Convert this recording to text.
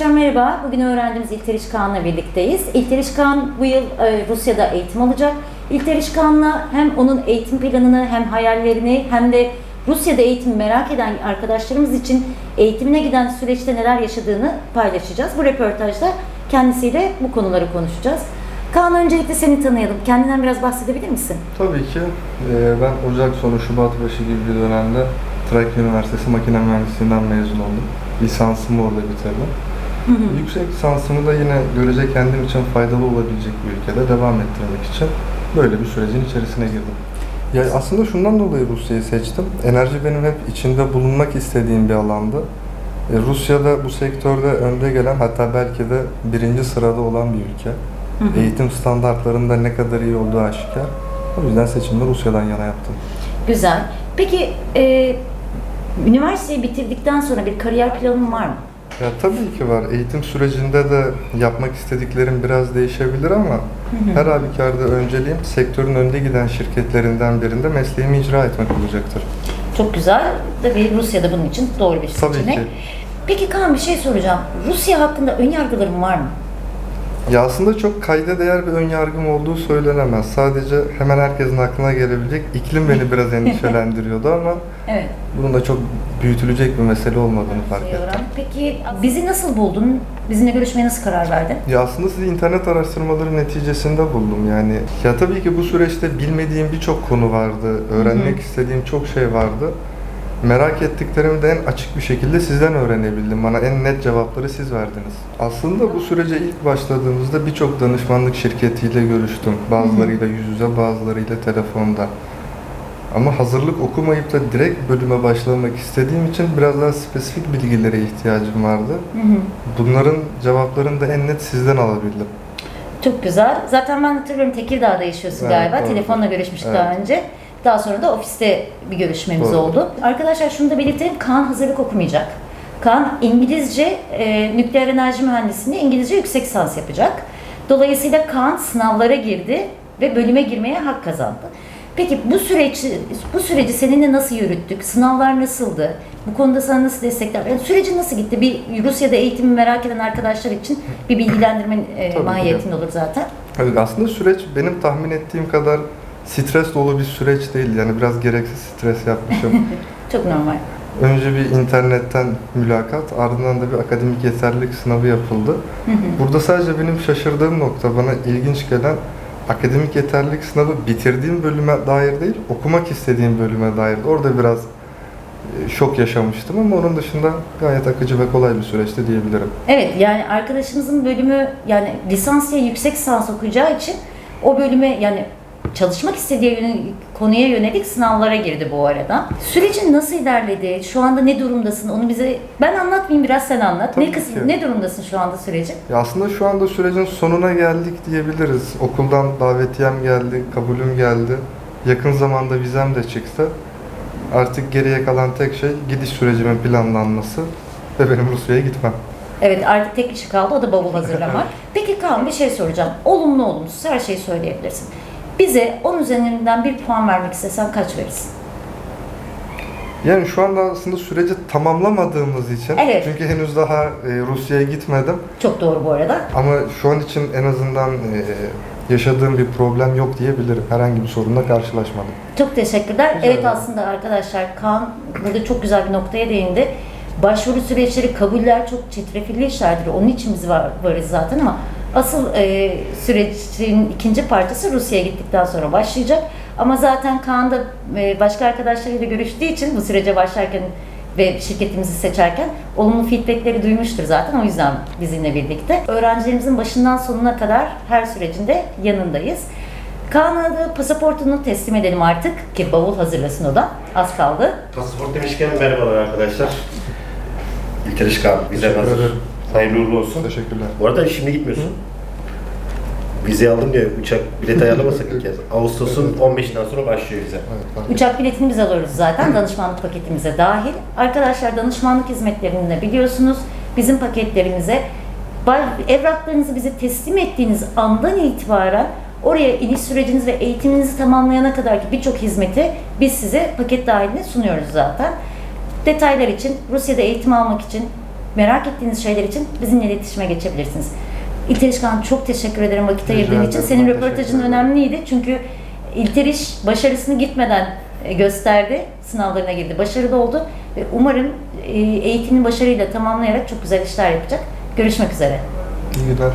Arkadaşlar merhaba. Bugün öğrendiğimiz İlteriş Kaan'la birlikteyiz. İlteriş Kaan bu yıl e, Rusya'da eğitim alacak. İlteriş Kaan'la hem onun eğitim planını hem hayallerini hem de Rusya'da eğitim merak eden arkadaşlarımız için eğitimine giden süreçte neler yaşadığını paylaşacağız. Bu röportajda kendisiyle bu konuları konuşacağız. Kaan öncelikle seni tanıyalım. Kendinden biraz bahsedebilir misin? Tabii ki. Ee, Ben Ocak sonu Şubat başı gibi bir dönemde Trakya Üniversitesi Makine Mühendisliğinden mezun oldum. Lisansımı orada bitirdim. Yüksek lisansımı da yine görece kendim için faydalı olabilecek bir ülkede devam ettirmek için böyle bir sürecin içerisine girdim. Ya aslında şundan dolayı Rusya'yı seçtim. Enerji benim hep içinde bulunmak istediğim bir alandı. E, Rusya'da bu sektörde önde gelen hatta belki de birinci sırada olan bir ülke. Eğitim standartlarında ne kadar iyi olduğu aşikar. O yüzden seçimimi Rusya'dan yana yaptım. Güzel. Peki e, üniversiteyi bitirdikten sonra bir kariyer planın var mı? Ya tabii ki var. Eğitim sürecinde de yapmak istediklerim biraz değişebilir ama her halükarda önceliğim sektörün önde giden şirketlerinden birinde mesleğimi icra etmek olacaktır. Çok güzel. Tabii Rusya'da bunun için doğru bir Tabii seçenek. ki. Peki Kaan bir şey soracağım. Rusya hakkında ön yargıların var mı? Ya aslında çok kayda değer bir ön yargım olduğu söylenemez. Sadece hemen herkesin aklına gelebilecek iklim beni biraz endişelendiriyordu ama Evet. bunun da çok büyütülecek bir mesele olmadığını fark ettim. Diyorum. Peki bizi nasıl buldun? Bizimle görüşmeye nasıl karar verdin? Ya aslında sizi internet araştırmaları neticesinde buldum yani. Ya tabii ki bu süreçte bilmediğim birçok konu vardı, öğrenmek istediğim çok şey vardı. Merak ettiklerimi de en açık bir şekilde sizden öğrenebildim. Bana en net cevapları siz verdiniz. Aslında bu sürece ilk başladığımızda birçok danışmanlık şirketiyle görüştüm. Bazılarıyla yüz yüze, bazılarıyla telefonda. Ama hazırlık okumayıp da direkt bölüme başlamak istediğim için biraz daha spesifik bilgilere ihtiyacım vardı. Bunların cevaplarını da en net sizden alabildim. Çok güzel. Zaten ben hatırlıyorum Tekirdağ'da yaşıyorsun Evet, galiba. doğru. Telefonla görüşmüştük Evet. daha önce. Daha sonra da ofiste bir görüşmemiz Doğru. oldu. Arkadaşlar şunu da belirtelim. Kaan hazırlık okumayacak. Kaan İngilizce e, nükleer enerji mühendisliğinde İngilizce yüksek lisans yapacak. Dolayısıyla Kaan sınavlara girdi ve bölüme girmeye hak kazandı. Peki bu süreci bu süreci seninle nasıl yürüttük? Sınavlar nasıldı? Bu konuda sana nasıl destekler? Yani süreci nasıl gitti? Bir Rusya'da eğitimi merak eden arkadaşlar için bir bilgilendirme e, mahiyetinde olur zaten. Evet, aslında süreç benim tahmin ettiğim kadar stres dolu bir süreç değil. Yani biraz gereksiz stres yapmışım. Çok normal. Önce bir internetten mülakat, ardından da bir akademik yeterlilik sınavı yapıldı. Burada sadece benim şaşırdığım nokta, bana ilginç gelen akademik yeterlilik sınavı bitirdiğim bölüme dair değil, okumak istediğim bölüme dair. Orada biraz e, şok yaşamıştım ama onun dışında gayet akıcı ve kolay bir süreçti diyebilirim. Evet yani arkadaşımızın bölümü yani lisans ya yüksek lisans okuyacağı için o bölüme yani çalışmak istediği konuya yönelik sınavlara girdi bu arada. Sürecin nasıl ilerledi? Şu anda ne durumdasın? Onu bize ben anlatmayayım biraz sen anlat. Tabii ne kısım ki. ne durumdasın şu anda sürecin? Ya aslında şu anda sürecin sonuna geldik diyebiliriz. Okuldan davetiyem geldi, kabulüm geldi. Yakın zamanda vizem de çıktı. Artık geriye kalan tek şey gidiş sürecimin planlanması ve benim Rusya'ya gitmem. Evet artık tek kişi kaldı o da bavul hazırlamak. Peki Kaan bir şey soracağım. Olumlu olumsuz her şeyi söyleyebilirsin. Bize 10 üzerinden bir puan vermek istesen kaç verirsin? Yani şu anda aslında süreci tamamlamadığımız için, Evet. çünkü henüz daha e, Rusya'ya gitmedim Çok doğru bu arada. ama şu an için en azından e, yaşadığım bir problem yok diyebilirim. Herhangi bir sorunla karşılaşmadım. Çok teşekkürler. Rica evet aslında arkadaşlar Kaan burada çok güzel bir noktaya değindi. Başvuru süreçleri, kabuller çok çetrefilli işlerdir. Onun için biz var, varız zaten ama asıl e, sürecin ikinci parçası Rusya'ya gittikten sonra başlayacak. Ama zaten Kaan da e, başka arkadaşlarıyla görüştüğü için bu sürece başlarken ve şirketimizi seçerken olumlu feedbackleri duymuştur zaten. O yüzden bizimle birlikte. Öğrencilerimizin başından sonuna kadar her sürecinde yanındayız. Kaan'a da pasaportunu teslim edelim artık ki bavul hazırlasın o da. Az kaldı. Pasaport demişken merhabalar arkadaşlar. İlker Işkan, vize Teşekkür hazır. Hayırlı uğurlu olsun. Teşekkürler. Bu arada şimdi gitmiyorsun. Vize aldım diye uçak bileti ayarlamasak ilk kez. Ağustos'un 15'inden sonra başlıyor vize. Evet, Uçak biletini biz alıyoruz zaten danışmanlık paketimize dahil. Arkadaşlar danışmanlık hizmetlerini de biliyorsunuz bizim paketlerimize evraklarınızı bize teslim ettiğiniz andan itibaren oraya iniş süreciniz ve eğitiminizi tamamlayana kadar ki birçok hizmeti biz size paket dahilinde sunuyoruz zaten. Detaylar için Rusya'da eğitim almak için merak ettiğiniz şeyler için bizimle iletişime geçebilirsiniz. İlteriş çok teşekkür ederim vakit ayırdığın için. Senin röportajın önemliydi çünkü İlteriş başarısını gitmeden e, gösterdi. Sınavlarına girdi. Başarılı oldu. Ve umarım e, eğitimini başarıyla tamamlayarak çok güzel işler yapacak. Görüşmek üzere. İyi günler.